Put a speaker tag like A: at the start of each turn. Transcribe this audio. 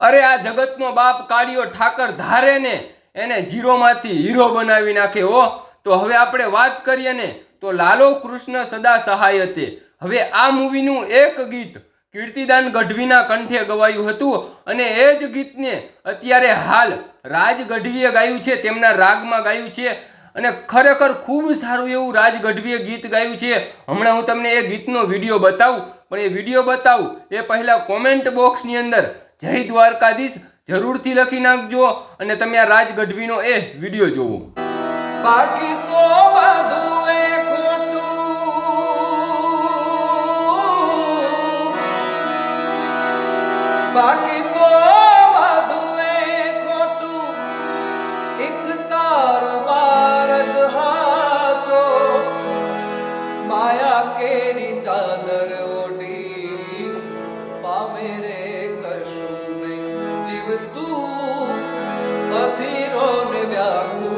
A: અરે આ જગતનો બાપ કાળિયો ઠાકર ધારે ને, એને જીરોમાંથી હીરો બનાવી નાખે, હો. તો હવે આપણે વાત કરીએ ને, તો લાલો કૃષ્ણ સદા સહાય તે હવે આ મૂવીનું એક ગીત કીર્તિદાન ગઢવીના કંઠે ગવાયું હતું અને એ જ ગીતને અત્યારે હાલ રાજ ગઢવીએ ગાયું છે, તેમના રાગમાં ગાયું છે અને ખરેખર ખૂબ સારું એવું રાજ ગઢવીએ ગીત ગાયું છે. હમણાં હું તમને એ ગીતનો વીડિયો બતાવું, પણ એ વીડિયો બતાવું એ પહેલાં કોમેન્ટ બોક્સની અંદર જય દ્વારકાધીશ. જરૂરથી લખી નાખજો અને તમે આ રાજ ગઢવીનો એ વીડિયો જોવો.
B: બાકી તો બધું બાકી તો માયા કેરી ચાદર ઓઢી. પામે રે والدود أطير عن بعكود